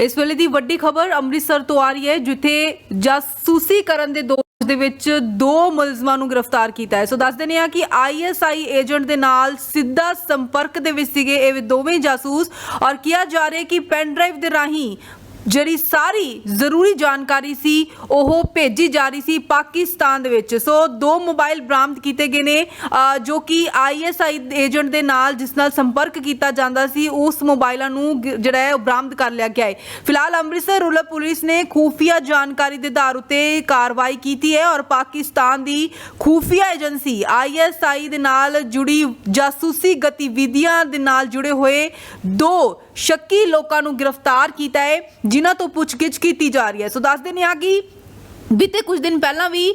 ਇਸ ਵੇਲੇ ਦੀ ਵੱਡੀ ਖਬਰ ਅੰਮ੍ਰਿਤਸਰ ਤੋਂ ਆ ਰਹੀ ਹੈ, ਜਿੱਥੇ ਜਾਸੂਸੀ ਕਰਨ ਦੇ ਦੋਸ਼ ਦੇ ਵਿੱਚ ਦੋ ਮੁਲਜ਼ਮਾਂ ਨੂੰ ਗ੍ਰਿਫਤਾਰ ਕੀਤਾ ਹੈ। ਸੋ ਦੱਸ ਦਿੰਦੇ ਆ ਕਿ ਆਈਐਸਆਈ ਏਜੰਟ ਦੇ ਨਾਲ ਸਿੱਧਾ ਸੰਪਰਕ ਦੇ ਵਿੱਚ ਸੀਗੇ। ਇਹ ਦੋਵੇਂ ਜਾਸੂਸ ਔਰ ਕਿਹਾ ਜਾ ਰਿਹਾ ਕਿ ਪੈਨ ਡਰਾਈਵ ਦੇ ਰਾਹੀਂ ਜਿਹੜੀ ਸਾਰੀ ਜ਼ਰੂਰੀ ਜਾਣਕਾਰੀ ਸੀ, ਉਹ ਭੇਜੀ ਜਾ ਰਹੀ ਸੀ ਪਾਕਿਸਤਾਨ ਦੇ ਵਿੱਚ। ਸੋ ਦੋ ਮੋਬਾਈਲ ਬਰਾਮਦ ਕੀਤੇ ਗਏ ਨੇ ਜੋ ਕਿ ਆਈਐਸਆਈ ਏਜੰਟ ਦੇ ਨਾਲ ਜਿਸ ਨਾਲ ਸੰਪਰਕ ਕੀਤਾ ਜਾਂਦਾ ਸੀ, ਉਸ ਮੋਬਾਈਲਾਂ ਨੂੰ ਜਿਹੜਾ ਹੈ, ਉਹ ਬਰਾਮਦ ਕਰ ਲਿਆ ਗਿਆ ਹੈ। ਫਿਲਹਾਲ ਅੰਮ੍ਰਿਤਸਰ ਰੂਰਲ ਪੁਲਿਸ ਨੇ ਖੂਫੀਆ ਜਾਣਕਾਰੀ ਦੇ ਆਧਾਰ ਉਤੇ ਕਾਰਵਾਈ ਕੀਤੀ ਹੈ ਔਰ ਪਾਕਿਸਤਾਨ ਦੀ ਖੂਫੀਆ ਏਜੰਸੀ ਆਈਐਸਆਈ ਦੇ ਨਾਲ ਜੁੜੀ ਜਾਸੂਸੀ ਗਤੀਵਿਧੀਆਂ ਦੇ ਨਾਲ ਜੁੜੇ ਹੋਏ ਦੋ ਸ਼ੱਕੀ ਲੋਕਾਂ ਨੂੰ ਗ੍ਰਿਫਤਾਰ ਕੀਤਾ ਹੈ ਜਿਨ੍ਹਾਂ ਤੋਂ ਪੁੱਛਗਿੱਛ ਕੀਤੀ ਜਾ ਰਹੀ ਹੈ। ਸੋ ਦੱਸ ਦਿੰਦੇ ਹਾਂ ਕਿ ਬੀਤੇ ਕੁਝ ਦਿਨ ਪਹਿਲਾਂ ਵੀ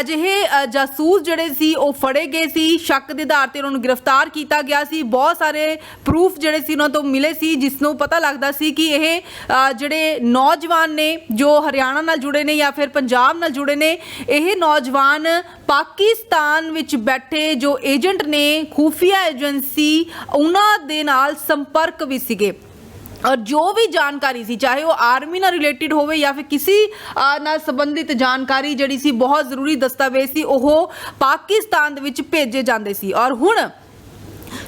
ਅਜਿਹੇ ਜਾਸੂਸ ਜਿਹੜੇ ਸੀ, ਉਹ ਫੜੇ ਗਏ ਸੀ। ਸ਼ੱਕ ਦੇ ਆਧਾਰ ਤੇ ਉਹਨਾਂ ਨੂੰ ਗ੍ਰਿਫਤਾਰ ਕੀਤਾ ਗਿਆ ਸੀ। ਬਹੁਤ ਸਾਰੇ ਪ੍ਰੂਫ ਜਿਹੜੇ ਸੀ ਉਹਨਾਂ ਤੋਂ ਮਿਲੇ ਸੀ, ਜਿਸ ਨੂੰ ਪਤਾ ਲੱਗਦਾ ਸੀ ਕਿ ਇਹ ਜਿਹੜੇ ਨੌਜਵਾਨ ਨੇ, ਜੋ ਹਰਿਆਣਾ ਨਾਲ ਜੁੜੇ ਨੇ ਜਾਂ ਫਿਰ ਪੰਜਾਬ ਨਾਲ ਜੁੜੇ ਨੇ, ਇਹ ਨੌਜਵਾਨ ਪਾਕਿਸਤਾਨ ਵਿੱਚ ਬੈਠੇ ਜੋ ਏਜੰਟ ਨੇ, ਖੂਫੀਆ ਏਜੰਸੀ, ਉਹਨਾਂ ਦੇ ਨਾਲ ਸੰਪਰਕ ਵੀ ਸੀਗੇ। ਔਰ ਜੋ ਵੀ ਜਾਣਕਾਰੀ ਸੀ, ਚਾਹੇ ਉਹ ਆਰਮੀ ਨਾਲ ਰਿਲੇਟਡ ਹੋਵੇ ਜਾਂ ਫਿਰ ਕਿਸੇ ਨਾਲ ਸੰਬੰਧਿਤ ਜਾਣਕਾਰੀ ਜਿਹੜੀ ਸੀ, ਬਹੁਤ ਜ਼ਰੂਰੀ ਦਸਤਾਵੇਜ਼ ਸੀ, ਉਹ ਪਾਕਿਸਤਾਨ ਦੇ ਵਿੱਚ ਭੇਜੇ ਜਾਂਦੇ ਸੀ। ਔਰ ਹੁਣ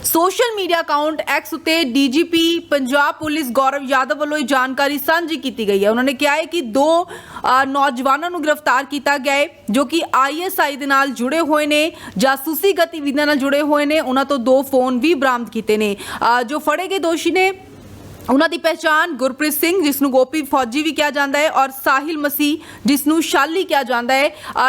ਸੋਸ਼ਲ ਮੀਡੀਆ ਅਕਾਊਂਟ ਐਕਸ ਉਤੇ ਡੀਜੀਪੀ ਪੰਜਾਬ ਪੁਲਿਸ, ਗੌਰਵ ਯਾਦਵ ਵੱਲੋਂ ਇਹ ਜਾਣਕਾਰੀ ਸਾਂਝੀ ਕੀਤੀ ਗਈ ਹੈ। ਉਹਨਾਂ ਨੇ ਕਿਹਾ ਹੈ ਕਿ ਦੋ ਨੌਜਵਾਨਾਂ ਨੂੰ ਗ੍ਰਿਫਤਾਰ ਕੀਤਾ ਗਿਆ ਹੈ, ਜੋ ਕਿ ਆਈਐਸਆਈ ਦੇ ਨਾਲ ਜੁੜੇ ਹੋਏ ਨੇ, ਜਾਸੂਸੀ ਗਤੀਵਿਧੀਆਂ ਨਾਲ ਜੁੜੇ ਹੋਏ ਨੇ। ਉਹਨਾਂ ਤੋਂ ਦੋ ਫੋਨ ਵੀ ਬਰਾਮਦ ਕੀਤੇ ਨੇ। ਜੋ ਫੜੇ ਗਏ ਦੋਸ਼ੀ ਨੇ ਉਹਨਾਂ ਦੀ ਪਹਿਚਾਣ ਗੁਰਪ੍ਰੀਤ ਸਿੰਘ, ਜਿਸ ਨੂੰ ਗੋਪੀ ਫੌਜੀ ਵੀ ਕਿਹਾ ਜਾਂਦਾ ਹੈ, ਔਰ ਸਾਹਿਲ ਮਸੀਹ, ਜਿਸ ਨੂੰ ਸ਼ਾਲੀ ਕਿਹਾ ਜਾਂਦਾ ਹੈ।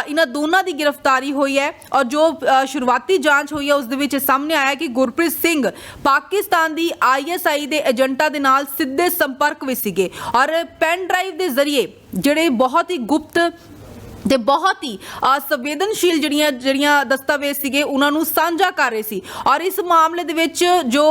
ਇਹਨਾਂ ਦੋਨਾਂ ਦੀ ਗ੍ਰਿਫਤਾਰੀ ਹੋਈ ਹੈ, ਔਰ ਜੋ ਸ਼ੁਰੂਆਤੀ ਜਾਂਚ ਹੋਈ ਹੈ, ਉਸ ਦੇ ਵਿੱਚ ਸਾਹਮਣੇ ਆਇਆ ਕਿ ਗੁਰਪ੍ਰੀਤ ਸਿੰਘ ਪਾਕਿਸਤਾਨ ਦੀ ਆਈਐਸਆਈ ਦੇ ਏਜੰਟਾਂ ਦੇ ਨਾਲ ਸਿੱਧੇ ਸੰਪਰਕ ਵਿੱਚ ਸੀਗੇ। ਔਰ ਪੈਨ ਡਰਾਈਵ ਦੇ ਜ਼ਰੀਏ ਜਿਹੜੇ ਬਹੁਤ ਹੀ ਗੁਪਤ ਤੇ ਬਹੁਤ ਹੀ ਸੰਵੇਦਨਸ਼ੀਲ ਜਿਹੜੀਆਂ ਜਿਹੜੀਆਂ ਦਸਤਾਵੇਜ਼ ਸੀਗੇ, ਉਹਨਾਂ ਨੂੰ ਸਾਂਝਾ ਕਰ ਰਹੇ ਸੀ। ਔਰ ਇਸ ਮਾਮਲੇ ਦੇ ਵਿੱਚ ਜੋ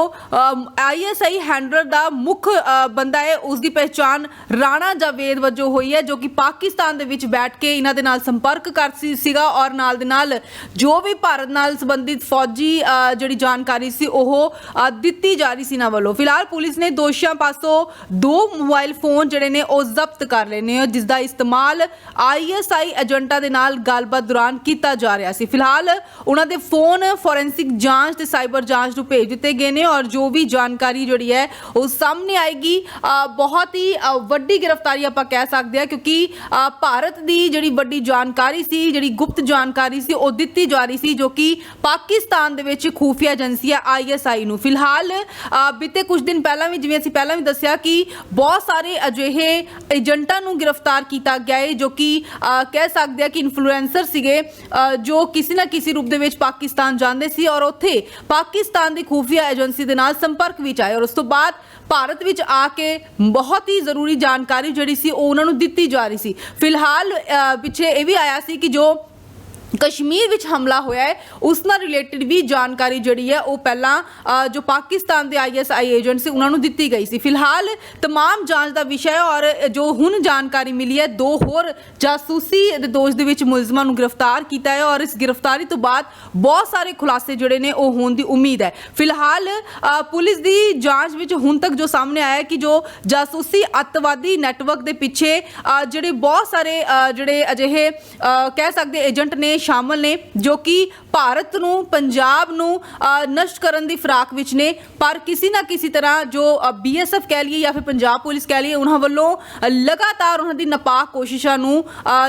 ਆਈਐਸਆਈ ਹੈਂਡਲਰ ਦਾ ਮੁੱਖ ਬੰਦਾ ਹੈ ਉਸ ਦੀ ਪਹਿਚਾਣ ਰਾਣਾ ਜਾਵੇਦ ਵਜੋਂ ਹੋਈ ਹੈ, ਜੋ ਕਿ ਪਾਕਿਸਤਾਨ ਦੇ ਵਿੱਚ ਬੈਠ ਕੇ ਇਹਨਾਂ ਦੇ ਨਾਲ ਸੰਪਰਕ ਕਰ ਸੀ, ਸੀਗਾ। ਔਰ ਨਾਲ ਦੇ ਨਾਲ ਜੋ ਵੀ ਭਾਰਤ ਨਾਲ ਸੰਬੰਧਿਤ ਫੌਜੀ ਜਿਹੜੀ ਜਾਣਕਾਰੀ ਸੀ, ਉਹ ਦਿੱਤੀ ਜਾ ਰਹੀ ਸੀ ਇਹਨਾਂ ਵੱਲੋਂ। ਫਿਲਹਾਲ ਪੁਲਿਸ ਨੇ ਦੋਸ਼ੀਆਂ ਪਾਸੋਂ ਦੋ ਮੋਬਾਈਲ ਫੋਨ ਜਿਹੜੇ ਨੇ, ਉਹ ਜ਼ਬਤ ਕਰ ਲਏ ਨੇ ਜਿਸ ਦਾ ਇਸਤੇਮਾਲ ਆਈਐਸਆਈ ਏਜੰਟਾਂ ਦੇ ਨਾਲ ਗੱਲਬਾਤ ਦੌਰਾਨ ਕੀਤਾ ਜਾ ਰਿਹਾ ਸੀ। ਫਿਲਹਾਲ ਉਹਨਾਂ ਦੇ ਫੋਨ ਫੋਰੈਂਸਿਕ ਜਾਂਚ ਤੇ ਸਾਈਬਰ ਜਾਂਚ ਨੂੰ ਭੇਜ ਦਿੱਤੇ ਗਏ ਨੇ ਔਰ ਜੋ ਵੀ ਜਾਣਕਾਰੀ ਜਿਹੜੀ ਹੈ ਉਹ ਸਾਹਮਣੇ ਆਏਗੀ। ਬਹੁਤ ਹੀ ਵੱਡੀ ਗ੍ਰਿਫਤਾਰੀ ਆਪਾਂ ਕਹਿ ਸਕਦੇ ਹਾਂ ਕਿਉਂਕਿ ਭਾਰਤ ਦੀ ਜਿਹੜੀ ਵੱਡੀ ਜਾਣਕਾਰੀ ਸੀ, ਜਿਹੜੀ ਗੁਪਤ ਜਾਣਕਾਰੀ ਸੀ, ਉਹ ਦਿੱਤੀ ਜਾ ਰਹੀ ਸੀ ਜੋ ਕਿ ਪਾਕਿਸਤਾਨ ਦੇ ਵਿੱਚ ਖੂਫੀਆ ਏਜੰਸੀ ਹੈ ਆਈਐਸਆਈ ਨੂੰ। ਫਿਲਹਾਲ ਬੀਤੇ ਕੁਝ ਦਿਨ ਪਹਿਲਾਂ ਵੀ, ਜਿਵੇਂ ਅਸੀਂ ਪਹਿਲਾਂ ਵੀ ਦੱਸਿਆ ਕਿ ਬਹੁਤ ਸਾਰੇ ਅਜਿਹੇ ਏਜੰਟਾਂ ਨੂੰ ਗ੍ਰਿਫਤਾਰ ਕੀਤਾ ਗਿਆ ਹੈ ਜੋ ਕਿ ਕਹਿ ਸਕਦੇ ਆ ਕਿ ਇਨਫਲੂਐਂਸਰ ਸੀਗੇ ਜੋ ਕਿਸੇ ਨਾ ਕਿਸੇ ਰੂਪ ਦੇ ਵਿੱਚ ਪਾਕਿਸਤਾਨ ਜਾਂਦੇ ਸੀ ਔਰ ਉੱਥੇ ਪਾਕਿਸਤਾਨ ਦੀ ਖੂਫੀਆ ਏਜੰਸੀ ਦੇ ਨਾਲ ਸੰਪਰਕ ਵਿੱਚ ਆਏ ਔਰ ਉਸ ਤੋਂ ਬਾਅਦ ਭਾਰਤ ਵਿੱਚ ਆ ਕੇ ਬਹੁਤ ਹੀ ਜ਼ਰੂਰੀ ਜਾਣਕਾਰੀ ਜਿਹੜੀ ਸੀ ਉਹ ਉਹਨਾਂ ਨੂੰ ਦਿੱਤੀ ਜਾ ਰਹੀ ਸੀ। ਫਿਲਹਾਲ ਅ, ਪਿੱਛੇ ਇਹ ਵੀ ਆਇਆ ਸੀ ਕਿ ਜੋ ਕਸ਼ਮੀਰ ਵਿੱਚ ਹਮਲਾ ਹੋਇਆ ਹੈ ਉਸ ਨਾਲ ਰਿਲੇਟਡ ਵੀ ਜਾਣਕਾਰੀ ਜਿਹੜੀ ਹੈ ਉਹ ਪਹਿਲਾਂ ਅ, ਜੋ ਪਾਕਿਸਤਾਨ ਦੇ ਆਈਐਸਆਈ ਏਜੰਟ ਸੀ ਉਹਨਾਂ ਨੂੰ ਦਿੱਤੀ ਗਈ ਸੀ ਫਿਲਹਾਲ तमाम ਜਾਂਚ ਦਾ ਵਿਸ਼ਾ ਹੈ ਔਰ ਜੋ ਹੁਣ ਜਾਣਕਾਰੀ ਮਿਲੀ ਹੈ ਦੋ ਹੋਰ ਜਾਸੂਸੀ ਦੇ ਦੋਸ਼ ਦੇ ਵਿੱਚ ਮੁਲਜ਼ਮਾਂ ਨੂੰ ਗ੍ਰਿਫਤਾਰ ਕੀਤਾ ਹੈ ਔਰ ਇਸ ਗ੍ਰਿਫਤਾਰੀ ਤੋਂ ਬਾਅਦ ਬਹੁਤ ਸਾਰੇ ਖੁਲਾਸੇ ਜਿਹੜੇ ਨੇ ਉਹ ਹੋਣ ਦੀ ਉਮੀਦ ਹੈ ਫਿਲਹਾਲ ਅ, ਪੁਲਿਸ ਦੀ ਜਾਂਚ ਵਿੱਚ ਹੁਣ ਤੱਕ ਜੋ ਸਾਹਮਣੇ ਆਇਆ ਹੈ ਕਿ ਜੋ ਜਾਸੂਸੀ ਅੱਤਵਾਦੀ ਨੈਟਵਰਕ ਦੇ ਪਿੱਛੇ ਅ, ਜਿਹੜੇ ਬਹੁਤ ਸਾਰੇ ਅ, ਜਿਹੜੇ ਅਜਿਹੇ ਅ, ਕਹਿ ਸਕਦੇ ਏਜੰਟ ਨੇ ਸ਼ਾਮਲ ਨੇ, ਜੋ ਕਿ ਭਾਰਤ ਨੂੰ, ਪੰਜਾਬ ਨੂੰ ਨਸ਼ਟ ਕਰਨ ਦੀ ਫਰਾਕ ਵਿੱਚ ਨੇ। ਪਰ ਕਿਸੇ ਨਾ ਕਿਸੇ ਤਰ੍ਹਾਂ ਜੋ ਬੀਐਸਐਫ ਕਹਿ ਲਈਏ ਜਾਂ ਫਿਰ ਪੰਜਾਬ ਪੁਲਿਸ ਕਹਿ ਲਈਏ, ਉਹਨਾਂ ਵੱਲੋਂ ਲਗਾਤਾਰ ਉਹਨਾਂ ਦੀ ਨਾਪਾਕ ਕੋਸ਼ਿਸ਼ਾਂ ਨੂੰ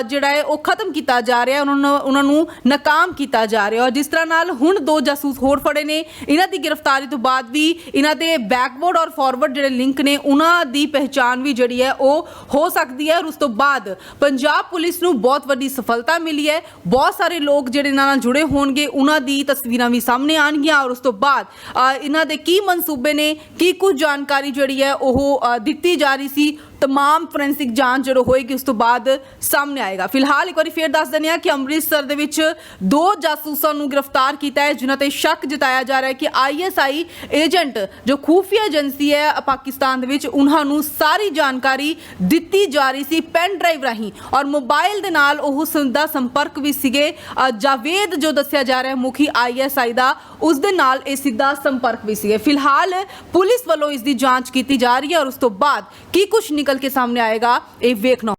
ਜਿਹੜਾ ਹੈ ਉਹ ਖਤਮ ਕੀਤਾ ਜਾ ਰਿਹਾ, ਉਹਨਾਂ ਨੂੰ ਉਹਨਾਂ ਨੂੰ ਨਾਕਾਮ ਕੀਤਾ ਜਾ ਰਿਹਾ। ਔਰ ਜਿਸ ਤਰ੍ਹਾਂ ਨਾਲ ਹੁਣ ਦੋ ਜਾਸੂਸ ਹੋਰ ਫੜੇ ਨੇ। ਇਹਨਾਂ ਦੀ ਗ੍ਰਿਫਤਾਰੀ ਤੋਂ ਬਾਅਦ ਵੀ ਇਹਨਾਂ ਦੇ ਬੈਕਵਰਡ ਔਰ ਫਾਰਵਰਡ ਜਿਹੜੇ ਲਿੰਕ ਨੇ, ਉਹਨਾਂ ਦੀ ਪਹਿਚਾਣ ਵੀ ਜਿਹੜੀ ਹੈ ਉਹ ਹੋ ਸਕਦੀ ਹੈ। ਔਰ ਉਸ ਤੋਂ ਬਾਅਦ ਪੰਜਾਬ ਪੁਲਿਸ ਨੂੰ ਬਹੁਤ ਵੱਡੀ ਸਫਲਤਾ ਮਿਲੀ ਹੈ। ਬਹੁਤ ਸਾਰੇ ਲੋਕ ਜਿਹੜੇ ਇਹਨਾਂ ਨਾਲ ਜੁੜੇ ਹੋਣਗੇ ਉਹਨਾਂ ਦੀ ਤਸਵੀਰਾਂ ਵੀ ਸਾਹਮਣੇ ਆਣਗੀਆਂ ਔਰ ਉਸ ਤੋਂ ਬਾਅਦ ਅ, ਇਹਨਾਂ ਦੇ ਕੀ ਮਨਸੂਬੇ ਨੇ ਕੀ ਕੁਝ ਜਾਣਕਾਰੀ ਜਿਹੜੀ ਹੈ ਉਹ ਅ, ਦਿੱਤੀ ਜਾ ਰਹੀ ਸੀ ਤਮਾਮ ਫੋਰੈਂਸਿਕ ਜਾਂਚ ਜਦੋਂ ਹੋਏਗੀ ਉਸ ਤੋਂ ਬਾਅਦ ਸਾਹਮਣੇ ਆਏਗਾ ਫਿਲਹਾਲ ਇੱਕ ਵਾਰੀ ਫੇਰ ਦੱਸ ਦਿੰਦੇ ਹਾਂ ਕਿ ਅੰਮ੍ਰਿਤਸਰ ਦੇ ਵਿੱਚ ਦੋ ਜਾਸੂਸਾਂ ਨੂੰ ਗ੍ਰਿਫਤਾਰ ਕੀਤਾ ਹੈ ਜਿਨ੍ਹਾਂ ਤੇ ਸ਼ੱਕ ਜਤਾਇਆ ਜਾ ਰਿਹਾ ਹੈ ਕਿ ਆਈਐਸਆਈ ਏਜੰਟ ਜੋ ਖੂਫੀਆ ਏਜੰਸੀ ਹੈ ਪਾਕਿਸਤਾਨ ਦੇ ਵਿੱਚ ਉਹਨਾਂ ਨੂੰ ਸਾਰੀ ਜਾਣਕਾਰੀ ਦਿੱਤੀ ਜਾ ਰਹੀ ਸੀ ਪੈਨ ਡਰਾਈਵ ਰਾਹੀਂ ਔਰ ਮੋਬਾਈਲ ਦੇ ਨਾਲ ਉਹ ਦਾ ਸੰਪਰਕ ਵੀ ਸੀਗੇ ਜਾਵੇਦ ਜੋ ਦੱਸਿਆ ਜਾ ਰਿਹਾ ਹੈ ਮੁਖੀ ਆਈਐਸਆਈ ਦਾ ਉਸ ਦੇ ਨਾਲ ਇਹ ਸਿੱਧਾ ਸੰਪਰਕ ਵੀ ਸੀਗੇ ਫਿਲਹਾਲ ਪੁਲਿਸ ਵੱਲੋਂ ਇਸ ਦੀ ਜਾਂਚ ਕੀਤੀ ਜਾ ਰਹੀ ਹੈ ਔਰ ਉਸ ਤੋਂ ਬਾਅਦ ਕੀ ਕੁਝ ਨਿਕਲ ਨਿਕਲ ਕੇ ਸਾਹਮਣੇ ਆਏਗਾ ਇਹ ਵੇਖਣਾ